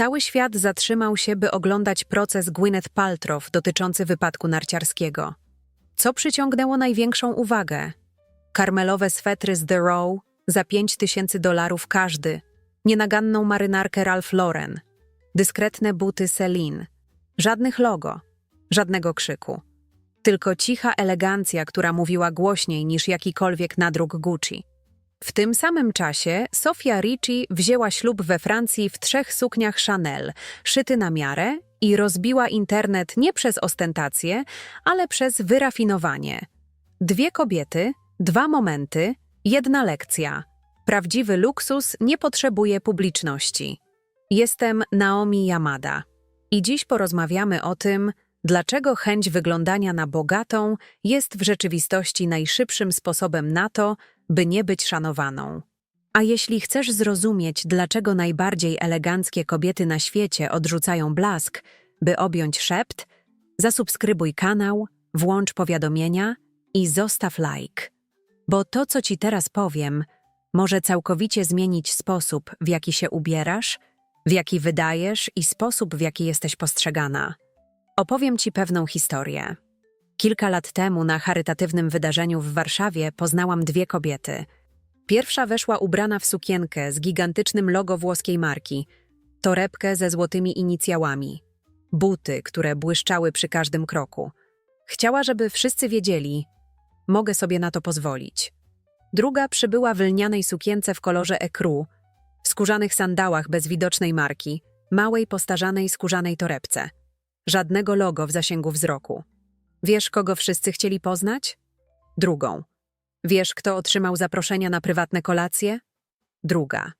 Cały świat zatrzymał się, by oglądać proces Gwyneth Paltrow dotyczący wypadku narciarskiego. Co przyciągnęło największą uwagę? Karmelowe swetry z The Row za 5 tysięcy dolarów każdy, nienaganną marynarkę Ralph Lauren, dyskretne buty Celine, żadnych logo, żadnego krzyku. Tylko cicha elegancja, która mówiła głośniej niż jakikolwiek nadruk Gucci. W tym samym czasie Sofia Ricci wzięła ślub we Francji w trzech sukniach Chanel, szyty na miarę i rozbiła internet nie przez ostentację, ale przez wyrafinowanie. Dwie kobiety, dwa momenty, jedna lekcja. Prawdziwy luksus nie potrzebuje publiczności. Jestem Naomi Yamada i dziś porozmawiamy o tym, dlaczego chęć wyglądania na bogatą jest w rzeczywistości najszybszym sposobem na to, by nie być szanowaną. A jeśli chcesz zrozumieć, dlaczego najbardziej eleganckie kobiety na świecie odrzucają blask, by objąć szept, zasubskrybuj kanał, włącz powiadomienia i zostaw like. Bo to, co ci teraz powiem, może całkowicie zmienić sposób, w jaki się ubierasz, w jaki wydajesz i sposób, w jaki jesteś postrzegana. Opowiem ci pewną historię. Kilka lat temu na charytatywnym wydarzeniu w Warszawie poznałam dwie kobiety. Pierwsza weszła ubrana w sukienkę z gigantycznym logo włoskiej marki, torebkę ze złotymi inicjałami, buty, które błyszczały przy każdym kroku. Chciała, żeby wszyscy wiedzieli, mogę sobie na to pozwolić. Druga przybyła w lnianej sukience w kolorze ekru, w skórzanych sandałach bez widocznej marki, małej postarzanej skórzanej torebce. Żadnego logo w zasięgu wzroku. Wiesz, kogo wszyscy chcieli poznać? Drugą. Wiesz, kto otrzymał zaproszenia na prywatne kolacje? Druga.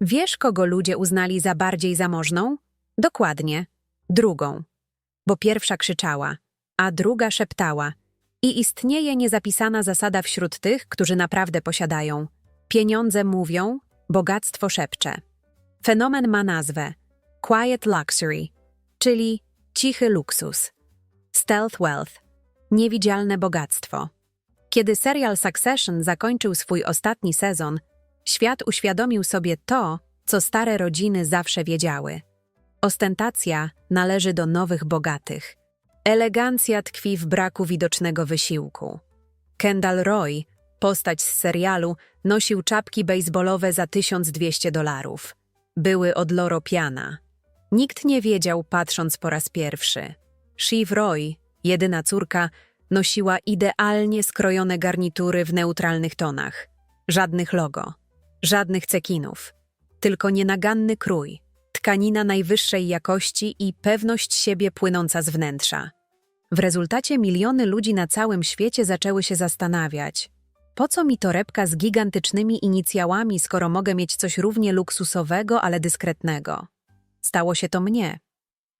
Wiesz, kogo ludzie uznali za bardziej zamożną? Dokładnie. Drugą. Bo pierwsza krzyczała, a druga szeptała. I istnieje niezapisana zasada wśród tych, którzy naprawdę posiadają. Pieniądze mówią, bogactwo szepcze. Fenomen ma nazwę Quiet Luxury, czyli cichy luksus. Stealth Wealth niewidzialne bogactwo. Kiedy serial Succession zakończył swój ostatni sezon, świat uświadomił sobie to, co stare rodziny zawsze wiedziały. Ostentacja należy do nowych bogatych. Elegancja tkwi w braku widocznego wysiłku. Kendall Roy, postać z serialu, nosił czapki baseballowe za 1200 dolarów. Były od Loro Piana. Nikt nie wiedział, patrząc po raz pierwszy. Shiv Roy, jedyna córka, nosiła idealnie skrojone garnitury w neutralnych tonach. Żadnych logo, żadnych cekinów, tylko nienaganny krój, tkanina najwyższej jakości i pewność siebie płynąca z wnętrza. W rezultacie miliony ludzi na całym świecie zaczęły się zastanawiać, po co mi torebka z gigantycznymi inicjałami, skoro mogę mieć coś równie luksusowego, ale dyskretnego? Stało się to mnie.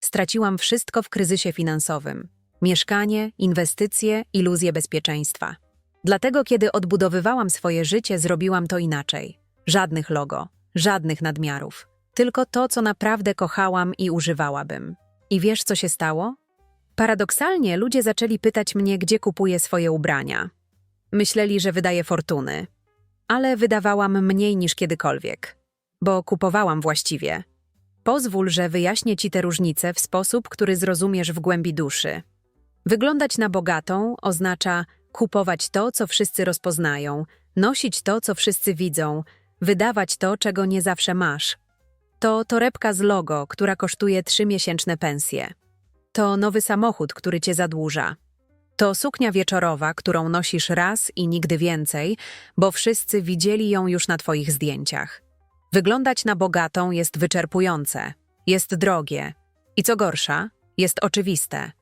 Straciłam wszystko w kryzysie finansowym. Mieszkanie, inwestycje, iluzje bezpieczeństwa. Dlatego, kiedy odbudowywałam swoje życie, zrobiłam to inaczej. Żadnych logo, żadnych nadmiarów. Tylko to, co naprawdę kochałam i używałabym. I wiesz, co się stało? Paradoksalnie ludzie zaczęli pytać mnie, gdzie kupuję swoje ubrania. Myśleli, że wydaję fortuny. Ale wydawałam mniej niż kiedykolwiek. Bo kupowałam właściwie. Pozwól, że wyjaśnię ci te różnice w sposób, który zrozumiesz w głębi duszy. Wyglądać na bogatą oznacza kupować to, co wszyscy rozpoznają, nosić to, co wszyscy widzą, wydawać to, czego nie zawsze masz. To torebka z logo, która kosztuje trzymiesięczne pensje. To nowy samochód, który cię zadłuża. To suknia wieczorowa, którą nosisz raz i nigdy więcej, bo wszyscy widzieli ją już na twoich zdjęciach. Wyglądać na bogatą jest wyczerpujące, jest drogie i co gorsza, jest oczywiste.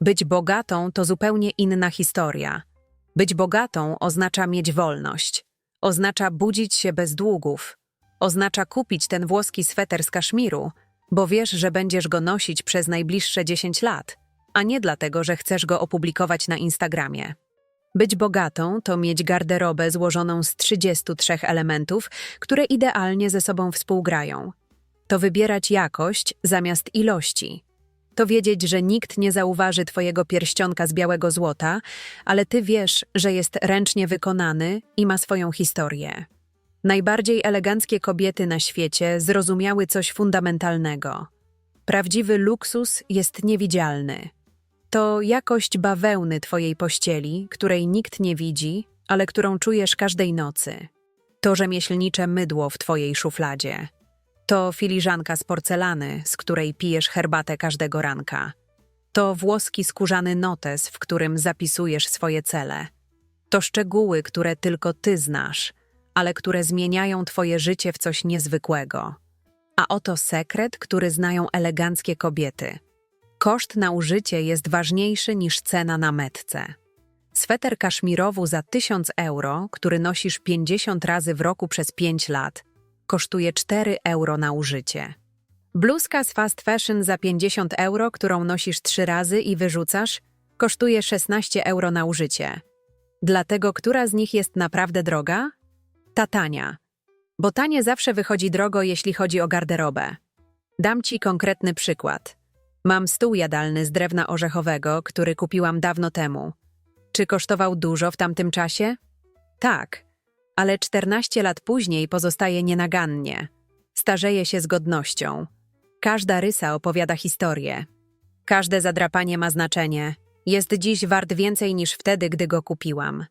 Być bogatą to zupełnie inna historia. Być bogatą oznacza mieć wolność, oznacza budzić się bez długów, oznacza kupić ten włoski sweter z kaszmiru, bo wiesz, że będziesz go nosić przez najbliższe 10 lat, a nie dlatego, że chcesz go opublikować na Instagramie. Być bogatą to mieć garderobę złożoną z 33 elementów, które idealnie ze sobą współgrają. To wybierać jakość zamiast ilości. To wiedzieć, że nikt nie zauważy twojego pierścionka z białego złota, ale ty wiesz, że jest ręcznie wykonany i ma swoją historię. Najbardziej eleganckie kobiety na świecie zrozumiały coś fundamentalnego. Prawdziwy luksus jest niewidzialny. To jakość bawełny twojej pościeli, której nikt nie widzi, ale którą czujesz każdej nocy. To rzemieślnicze mydło w twojej szufladzie. To filiżanka z porcelany, z której pijesz herbatę każdego ranka. To włoski skórzany notes, w którym zapisujesz swoje cele. To szczegóły, które tylko ty znasz, ale które zmieniają twoje życie w coś niezwykłego. A oto sekret, który znają eleganckie kobiety. Koszt na użycie jest ważniejszy niż cena na metce. Sweter kaszmirowu za 1000 euro, który nosisz 50 razy w roku przez 5 lat, kosztuje 4 euro na użycie. Bluzka z fast fashion za 50 euro, którą nosisz 3 razy i wyrzucasz, kosztuje 16 euro na użycie. Dlatego, która z nich jest naprawdę droga? Ta tania. Bo tanie zawsze wychodzi drogo, jeśli chodzi o garderobę. Dam ci konkretny przykład. Mam stół jadalny z drewna orzechowego, który kupiłam dawno temu. Czy kosztował dużo w tamtym czasie? Tak, ale 14 lat później pozostaje nienagannie. Starzeje się z godnością. Każda rysa opowiada historię. Każde zadrapanie ma znaczenie. Jest dziś wart więcej niż wtedy, gdy go kupiłam.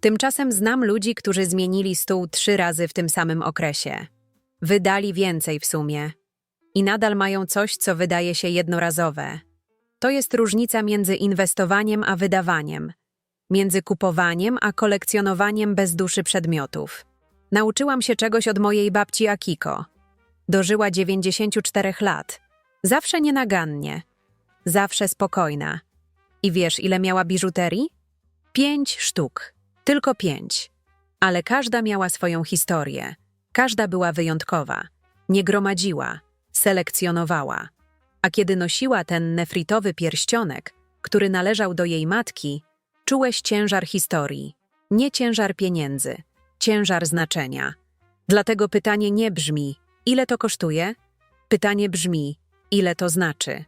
Tymczasem znam ludzi, którzy zmienili stół trzy razy w tym samym okresie. Wydali więcej w sumie. I nadal mają coś, co wydaje się jednorazowe. To jest różnica między inwestowaniem a wydawaniem, między kupowaniem a kolekcjonowaniem bez duszy przedmiotów. Nauczyłam się czegoś od mojej babci Akiko. Dożyła 94 lat. Zawsze nienagannie. Zawsze spokojna. I wiesz, ile miała biżuterii? Pięć sztuk. Tylko pięć. Ale każda miała swoją historię. Każda była wyjątkowa. Nie gromadziła, selekcjonowała. A kiedy nosiła ten nefritowy pierścionek, który należał do jej matki, czułeś ciężar historii. Nie ciężar pieniędzy, ciężar znaczenia. Dlatego pytanie nie brzmi, ile to kosztuje? Pytanie brzmi, ile to znaczy.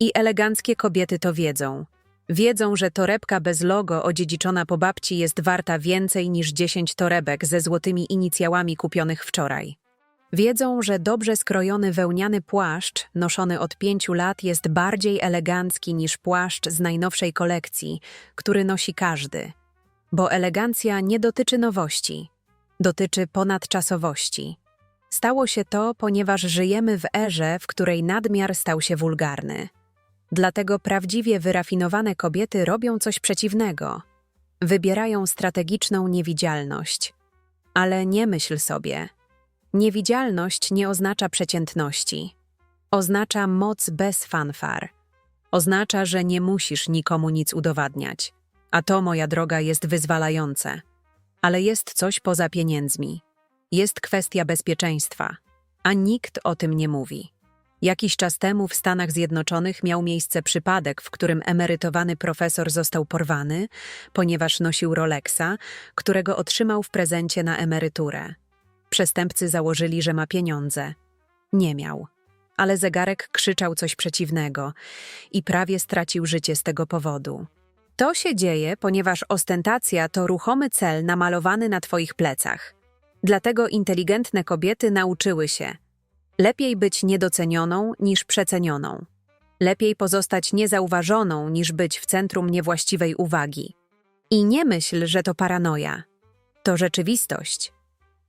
I eleganckie kobiety to wiedzą. Wiedzą, że torebka bez logo odziedziczona po babci jest warta więcej niż 10 torebek ze złotymi inicjałami kupionych wczoraj. Wiedzą, że dobrze skrojony wełniany płaszcz, noszony od pięciu lat, jest bardziej elegancki niż płaszcz z najnowszej kolekcji, który nosi każdy. Bo elegancja nie dotyczy nowości, dotyczy ponadczasowości. Stało się to, ponieważ żyjemy w erze, w której nadmiar stał się wulgarny. Dlatego prawdziwie wyrafinowane kobiety robią coś przeciwnego. Wybierają strategiczną niewidzialność. Ale nie myśl sobie. Niewidzialność nie oznacza przeciętności. Oznacza moc bez fanfar. Oznacza, że nie musisz nikomu nic udowadniać. A to, moja droga, jest wyzwalające. Ale jest coś poza pieniędzmi. Jest kwestia bezpieczeństwa, a nikt o tym nie mówi. Jakiś czas temu w Stanach Zjednoczonych miał miejsce przypadek, w którym emerytowany profesor został porwany, ponieważ nosił Rolexa, którego otrzymał w prezencie na emeryturę. Przestępcy założyli, że ma pieniądze. Nie miał. Ale zegarek krzyczał coś przeciwnego i prawie stracił życie z tego powodu. To się dzieje, ponieważ ostentacja to ruchomy cel namalowany na twoich plecach. Dlatego inteligentne kobiety nauczyły się – Lepiej być niedocenioną niż przecenioną. Lepiej pozostać niezauważoną niż być w centrum niewłaściwej uwagi. I nie myśl, że to paranoja. To rzeczywistość.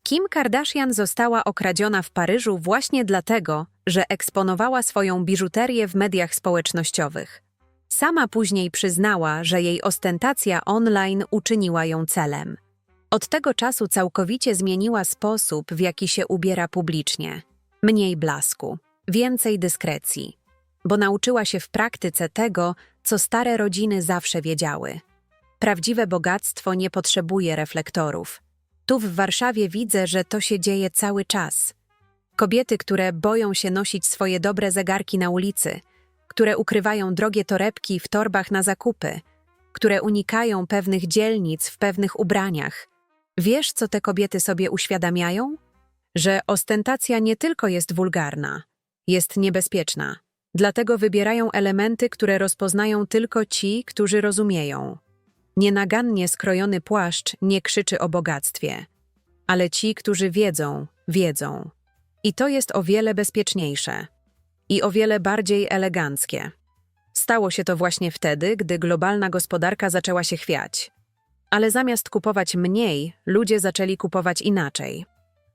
Kim Kardashian została okradziona w Paryżu właśnie dlatego, że eksponowała swoją biżuterię w mediach społecznościowych. Sama później przyznała, że jej ostentacja online uczyniła ją celem. Od tego czasu całkowicie zmieniła sposób, w jaki się ubiera publicznie. Mniej blasku, więcej dyskrecji, bo nauczyła się w praktyce tego, co stare rodziny zawsze wiedziały. Prawdziwe bogactwo nie potrzebuje reflektorów. Tu w Warszawie widzę, że to się dzieje cały czas. Kobiety, które boją się nosić swoje dobre zegarki na ulicy, które ukrywają drogie torebki w torbach na zakupy, które unikają pewnych dzielnic w pewnych ubraniach. Wiesz, co te kobiety sobie uświadamiają? że ostentacja nie tylko jest wulgarna, jest niebezpieczna. Dlatego wybierają elementy, które rozpoznają tylko ci, którzy rozumieją. Nienagannie skrojony płaszcz nie krzyczy o bogactwie, ale ci, którzy wiedzą, wiedzą. I to jest o wiele bezpieczniejsze. i o wiele bardziej eleganckie. Stało się to właśnie wtedy, gdy globalna gospodarka zaczęła się chwiać. Ale zamiast kupować mniej, ludzie zaczęli kupować inaczej.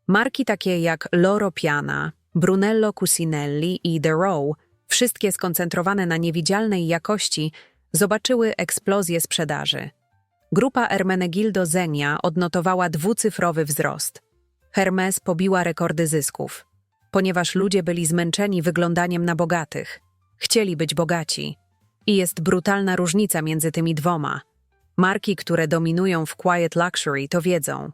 Marki takie jak Loro Piana, Brunello Cucinelli i The Row, wszystkie skoncentrowane na niewidzialnej jakości, zobaczyły eksplozję sprzedaży. Grupa Ermenegildo Zenia odnotowała dwucyfrowy wzrost. Hermes pobiła rekordy zysków, ponieważ ludzie byli zmęczeni wyglądaniem na bogatych. Chcieli być bogaci. I jest brutalna różnica między tymi dwoma. Marki, które dominują w quiet luxury, to wiedzą.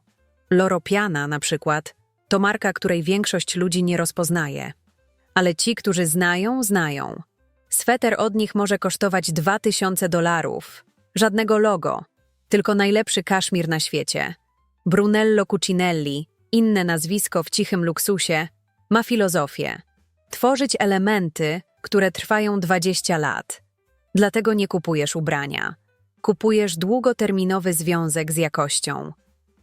Loro Piana na przykład to marka, której większość ludzi nie rozpoznaje. Ale ci, którzy znają, znają. Sweter od nich może kosztować 2000 dolarów. Żadnego logo, tylko najlepszy kaszmir na świecie. Brunello Cucinelli, inne nazwisko w cichym luksusie, ma filozofię. Tworzyć elementy, które trwają 20 lat. Dlatego nie kupujesz ubrania. Kupujesz długoterminowy związek z jakością.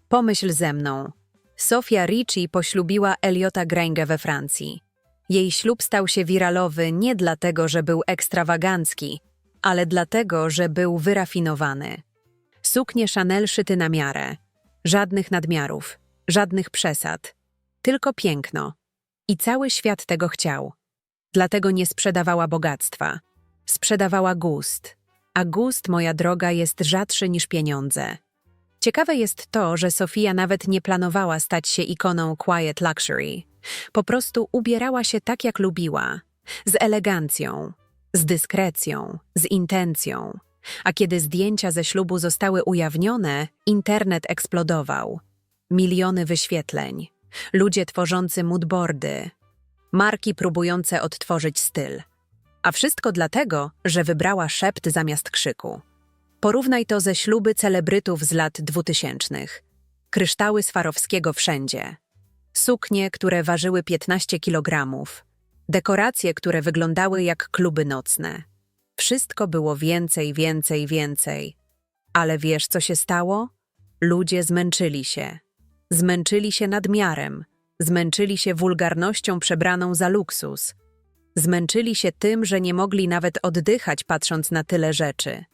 Pomyśl ze mną. Sofia Ricci poślubiła Eliota Grange we Francji. Jej ślub stał się wiralowy nie dlatego, że był ekstrawagancki, ale dlatego, że był wyrafinowany. Suknie Chanel szyty na miarę. Żadnych nadmiarów, żadnych przesad. Tylko piękno. I cały świat tego chciał. Dlatego nie sprzedawała bogactwa. Sprzedawała gust. A gust, moja droga, jest rzadszy niż pieniądze. Ciekawe jest to, że Sofia nawet nie planowała stać się ikoną quiet luxury. Po prostu ubierała się tak, jak lubiła. Z elegancją, z dyskrecją, z intencją. A kiedy zdjęcia ze ślubu zostały ujawnione, internet eksplodował. Miliony wyświetleń, ludzie tworzący moodboardy, marki próbujące odtworzyć styl. A wszystko dlatego, że wybrała szept zamiast krzyku. Porównaj to ze śluby celebrytów z lat dwutysięcznych. Kryształy Swarowskiego wszędzie. Suknie, które ważyły 15 kilogramów. Dekoracje, które wyglądały jak kluby nocne. Wszystko było więcej, więcej, więcej. Ale wiesz, co się stało? Ludzie zmęczyli się. Zmęczyli się nadmiarem. Zmęczyli się wulgarnością przebraną za luksus. Zmęczyli się tym, że nie mogli nawet oddychać patrząc na tyle rzeczy.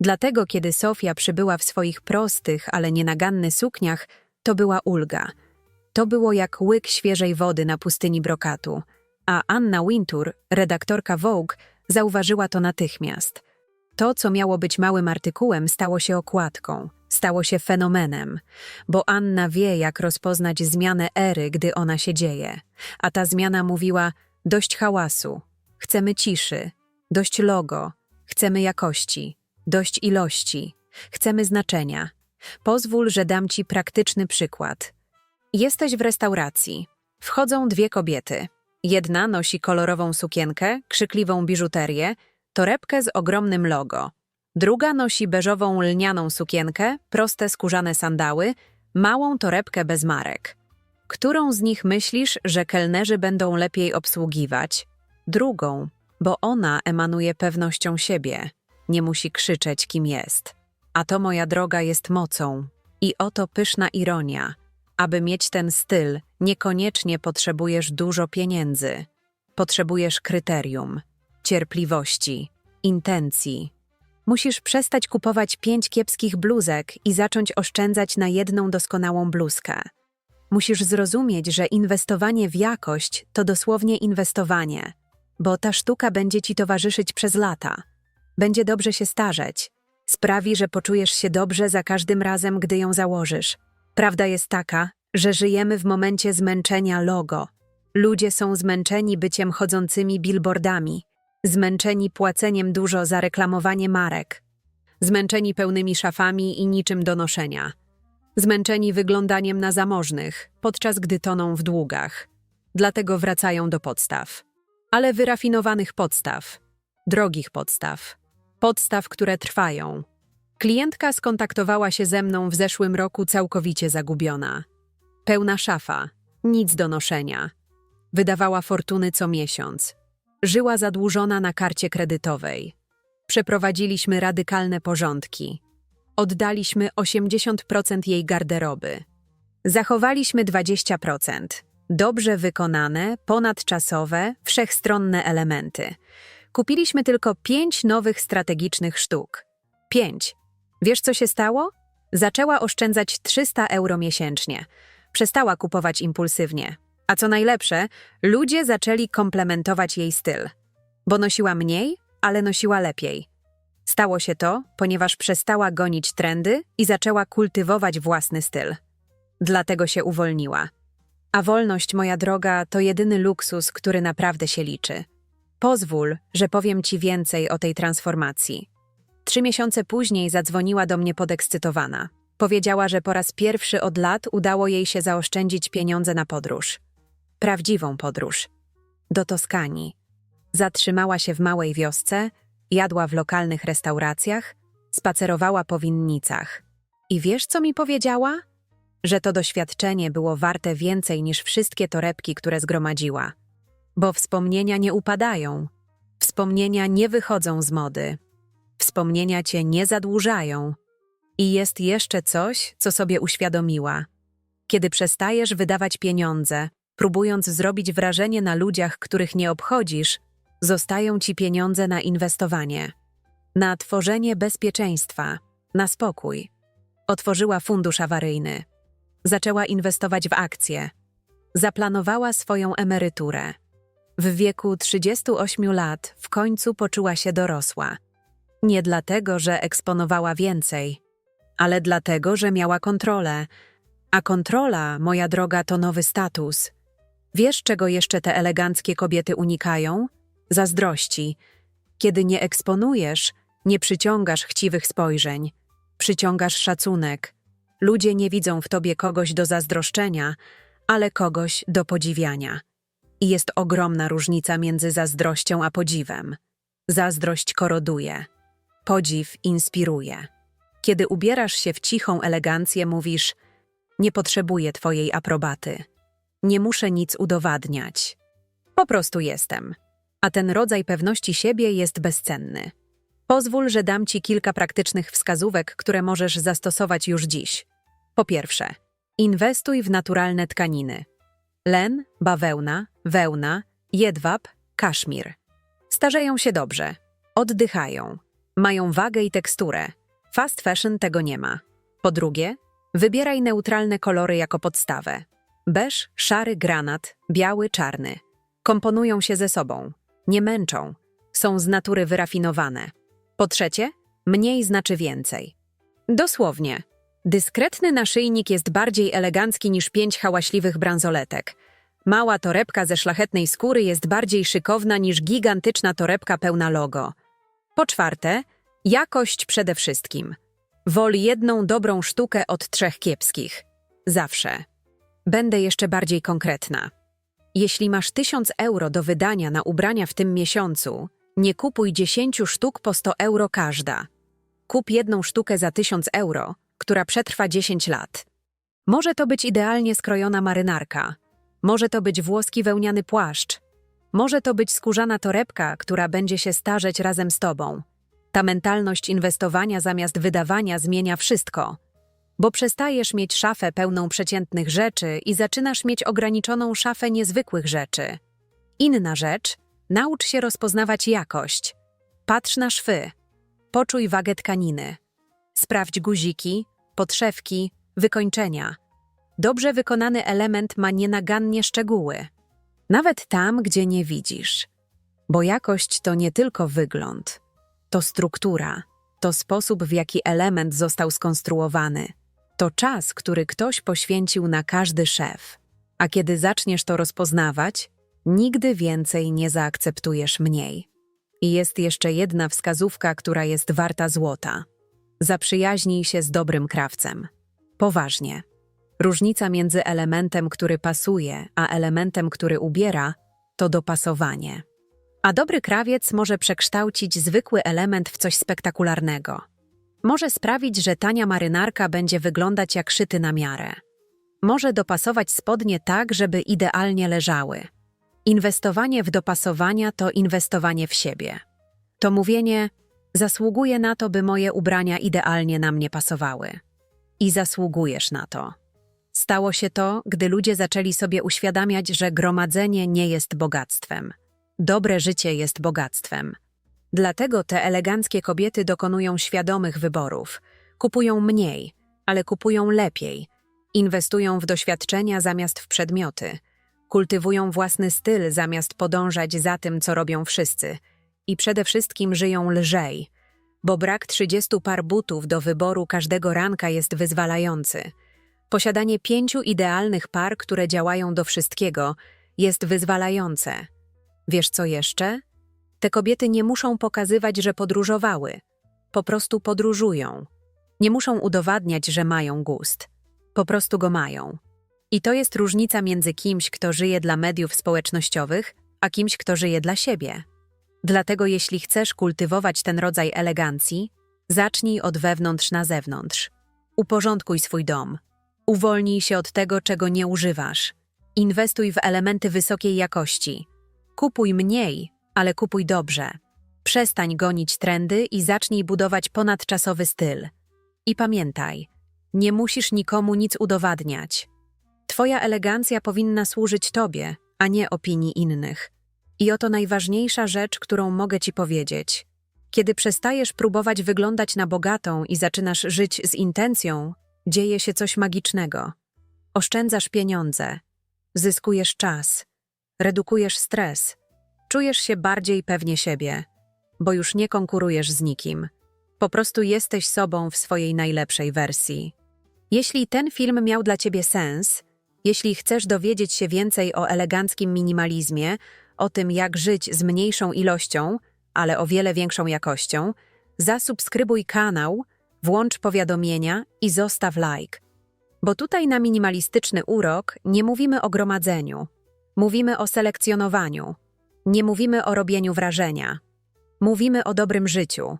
Dlatego, kiedy Sofia przybyła w swoich prostych, ale nienagannych sukniach, to była ulga. To było jak łyk świeżej wody na pustyni brokatu. A Anna Wintour, redaktorka Vogue, zauważyła to natychmiast. To, co miało być małym artykułem, stało się okładką, stało się fenomenem, bo Anna wie, jak rozpoznać zmianę ery, gdy ona się dzieje. A ta zmiana mówiła: dość hałasu, chcemy ciszy, dość logo, chcemy jakości, dość ilości, chcemy znaczenia. Pozwól, że dam ci praktyczny przykład. Jesteś w restauracji. Wchodzą dwie kobiety. Jedna nosi kolorową sukienkę, krzykliwą biżuterię, torebkę z ogromnym logo. Druga nosi beżową lnianą sukienkę, proste skórzane sandały, małą torebkę bez marek. Którą z nich myślisz, że kelnerzy będą lepiej obsługiwać? Drugą, bo ona emanuje pewnością siebie. Nie musi krzyczeć, kim jest. A to, moja droga, jest mocą. I oto pyszna ironia – aby mieć ten styl, niekoniecznie potrzebujesz dużo pieniędzy. Potrzebujesz kryterium, cierpliwości, intencji. Musisz przestać kupować pięć kiepskich bluzek i zacząć oszczędzać na jedną doskonałą bluzkę. Musisz zrozumieć, że inwestowanie w jakość to dosłownie inwestowanie, bo ta sztuka będzie ci towarzyszyć przez lata. Będzie dobrze się starzeć. Sprawi, że poczujesz się dobrze za każdym razem, gdy ją założysz. Prawda jest taka, że żyjemy w momencie zmęczenia logo. Ludzie są zmęczeni byciem chodzącymi billboardami, zmęczeni płaceniem dużo za reklamowanie marek, zmęczeni pełnymi szafami i niczym do noszenia, zmęczeni wyglądaniem na zamożnych, podczas gdy toną w długach. Dlatego wracają do podstaw. Ale wyrafinowanych podstaw, drogich podstaw, podstaw, które trwają, Klientka skontaktowała się ze mną w zeszłym roku całkowicie zagubiona. Pełna szafa, nic do noszenia. Wydawała fortuny co miesiąc. Żyła zadłużona na karcie kredytowej. Przeprowadziliśmy radykalne porządki. Oddaliśmy 80% jej garderoby. Zachowaliśmy 20%. Dobrze wykonane, ponadczasowe, wszechstronne elementy. Kupiliśmy tylko pięć nowych strategicznych sztuk. Pięć. Wiesz, co się stało? Zaczęła oszczędzać 300 euro miesięcznie. Przestała kupować impulsywnie. A co najlepsze, ludzie zaczęli komplementować jej styl. Bo nosiła mniej, ale nosiła lepiej. Stało się to, ponieważ przestała gonić trendy i zaczęła kultywować własny styl. Dlatego się uwolniła. A wolność, moja droga, to jedyny luksus, który naprawdę się liczy. Pozwól, że powiem ci więcej o tej transformacji. Trzy miesiące później zadzwoniła do mnie podekscytowana. Powiedziała, że po raz pierwszy od lat udało jej się zaoszczędzić pieniądze na podróż. Prawdziwą podróż. Do Toskanii. Zatrzymała się w małej wiosce, jadła w lokalnych restauracjach, spacerowała po winnicach. I wiesz, co mi powiedziała? Że to doświadczenie było warte więcej niż wszystkie torebki, które zgromadziła. Bo wspomnienia nie upadają. Wspomnienia nie wychodzą z mody. Wspomnienia cię nie zadłużają. I jest jeszcze coś, co sobie uświadomiła. Kiedy przestajesz wydawać pieniądze, próbując zrobić wrażenie na ludziach, których nie obchodzisz, zostają ci pieniądze na inwestowanie, na tworzenie bezpieczeństwa, na spokój. Otworzyła fundusz awaryjny. Zaczęła inwestować w akcje. Zaplanowała swoją emeryturę. W wieku 38 lat w końcu poczuła się dorosła. Nie dlatego, że eksponowała więcej, ale dlatego, że miała kontrolę. A kontrola, moja droga, to nowy status. Wiesz, czego jeszcze te eleganckie kobiety unikają? Zazdrości. Kiedy nie eksponujesz, nie przyciągasz chciwych spojrzeń, przyciągasz szacunek. Ludzie nie widzą w tobie kogoś do zazdroszczenia, ale kogoś do podziwiania. I jest ogromna różnica między zazdrością a podziwem. Zazdrość koroduje, podziw inspiruje. Kiedy ubierasz się w cichą elegancję, mówisz: Nie potrzebuję twojej aprobaty. Nie muszę nic udowadniać. Po prostu jestem. A ten rodzaj pewności siebie jest bezcenny. Pozwól, że dam ci kilka praktycznych wskazówek, które możesz zastosować już dziś. Po pierwsze, inwestuj w naturalne tkaniny. Len, bawełna, wełna, jedwab, kaszmir. Starzeją się dobrze, oddychają, mają wagę i teksturę. Fast fashion tego nie ma. Po drugie, wybieraj neutralne kolory jako podstawę. Beż, szary granat, biały, czarny. Komponują się ze sobą, nie męczą, są z natury wyrafinowane. Po trzecie, mniej znaczy więcej. Dosłownie, dyskretny naszyjnik jest bardziej elegancki niż pięć hałaśliwych bransoletek. Mała torebka ze szlachetnej skóry jest bardziej szykowna niż gigantyczna torebka pełna logo. Po czwarte, jakość przede wszystkim. Wol jedną dobrą sztukę od trzech kiepskich. Zawsze. Będę jeszcze bardziej konkretna. Jeśli masz 1000 euro do wydania na ubrania w tym miesiącu, nie kupuj 10 sztuk po 100 euro każda. Kup jedną sztukę za 1000 euro, która przetrwa 10 lat. Może to być idealnie skrojona marynarka, może to być włoski wełniany płaszcz, może to być skórzana torebka, która będzie się starzeć razem z tobą. Ta mentalność inwestowania zamiast wydawania zmienia wszystko bo przestajesz mieć szafę pełną przeciętnych rzeczy i zaczynasz mieć ograniczoną szafę niezwykłych rzeczy. Inna rzecz, naucz się rozpoznawać jakość. Patrz na szwy, poczuj wagę tkaniny. Sprawdź guziki, podszewki, wykończenia. Dobrze wykonany element ma nienagannie szczegóły. Nawet tam, gdzie nie widzisz. Bo jakość to nie tylko wygląd, to struktura, to sposób, w jaki element został skonstruowany. To czas, który ktoś poświęcił na każdy szef. A kiedy zaczniesz to rozpoznawać, nigdy więcej nie zaakceptujesz mniej. I jest jeszcze jedna wskazówka, która jest warta złota. Zaprzyjaźnij się z dobrym krawcem. Poważnie. Różnica między elementem, który pasuje, a elementem, który ubiera, to dopasowanie. A dobry krawiec może przekształcić zwykły element w coś spektakularnego może sprawić, że tania marynarka będzie wyglądać jak szyty na miarę. Może dopasować spodnie tak, żeby idealnie leżały. Inwestowanie w dopasowania to inwestowanie w siebie. To mówienie: zasługuję na to, by moje ubrania idealnie na mnie pasowały. I zasługujesz na to. Stało się to, gdy ludzie zaczęli sobie uświadamiać, że gromadzenie nie jest bogactwem. Dobre życie jest bogactwem. Dlatego te eleganckie kobiety dokonują świadomych wyborów. Kupują mniej, ale kupują lepiej. Inwestują w doświadczenia zamiast w przedmioty. Kultywują własny styl zamiast podążać za tym, co robią wszyscy. I przede wszystkim żyją lżej, bo brak 30 par butów do wyboru każdego ranka jest wyzwalający. Posiadanie pięciu idealnych par, które działają do wszystkiego, jest wyzwalające. Wiesz co jeszcze? Te kobiety nie muszą pokazywać, że podróżowały. Po prostu podróżują. Nie muszą udowadniać, że mają gust. Po prostu go mają. I to jest różnica między kimś, kto żyje dla mediów społecznościowych, a kimś, kto żyje dla siebie. Dlatego jeśli chcesz kultywować ten rodzaj elegancji, zacznij od wewnątrz na zewnątrz. Uporządkuj swój dom. Uwolnij się od tego, czego nie używasz. Inwestuj w elementy wysokiej jakości. Kupuj mniej, ale kupuj dobrze. Przestań gonić trendy i zacznij budować ponadczasowy styl. I pamiętaj, nie musisz nikomu nic udowadniać. Twoja elegancja powinna służyć tobie, a nie opinii innych. I oto najważniejsza rzecz, którą mogę ci powiedzieć. Kiedy przestajesz próbować wyglądać na bogatą i zaczynasz żyć z intencją, dzieje się coś magicznego. Oszczędzasz pieniądze, zyskujesz czas, redukujesz stres, czujesz się bardziej pewnie siebie, bo już nie konkurujesz z nikim. Po prostu jesteś sobą w swojej najlepszej wersji. Jeśli ten film miał dla ciebie sens, jeśli chcesz dowiedzieć się więcej o eleganckim minimalizmie, o tym jak żyć z mniejszą ilością, ale o wiele większą jakością, zasubskrybuj kanał, włącz powiadomienia i zostaw like. Bo tutaj na minimalistyczny urok nie mówimy o gromadzeniu, mówimy o selekcjonowaniu, nie mówimy o robieniu wrażenia, mówimy o dobrym życiu.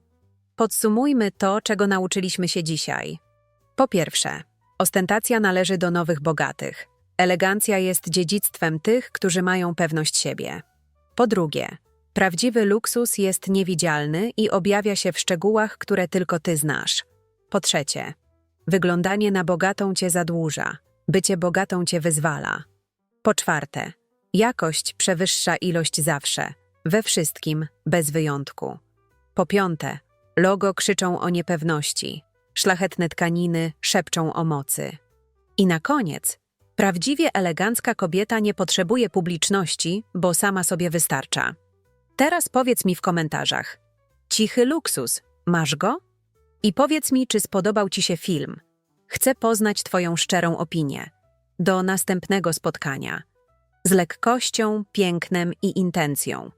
Podsumujmy to, czego nauczyliśmy się dzisiaj. Po pierwsze, ostentacja należy do nowych bogatych. Elegancja jest dziedzictwem tych, którzy mają pewność siebie. Po drugie, prawdziwy luksus jest niewidzialny i objawia się w szczegółach, które tylko ty znasz. Po trzecie, wyglądanie na bogatą cię zadłuża, bycie bogatą cię wyzwala. Po czwarte, jakość przewyższa ilość zawsze, we wszystkim, bez wyjątku. Po piąte, logo krzyczą o niepewności, szlachetne tkaniny szepczą o mocy. I na koniec, prawdziwie elegancka kobieta nie potrzebuje publiczności, bo sama sobie wystarcza. Teraz powiedz mi w komentarzach: Cichy luksus, masz go? I powiedz mi, czy spodobał Ci się film. Chcę poznać Twoją szczerą opinię. Do następnego spotkania. Z lekkością, pięknem i intencją.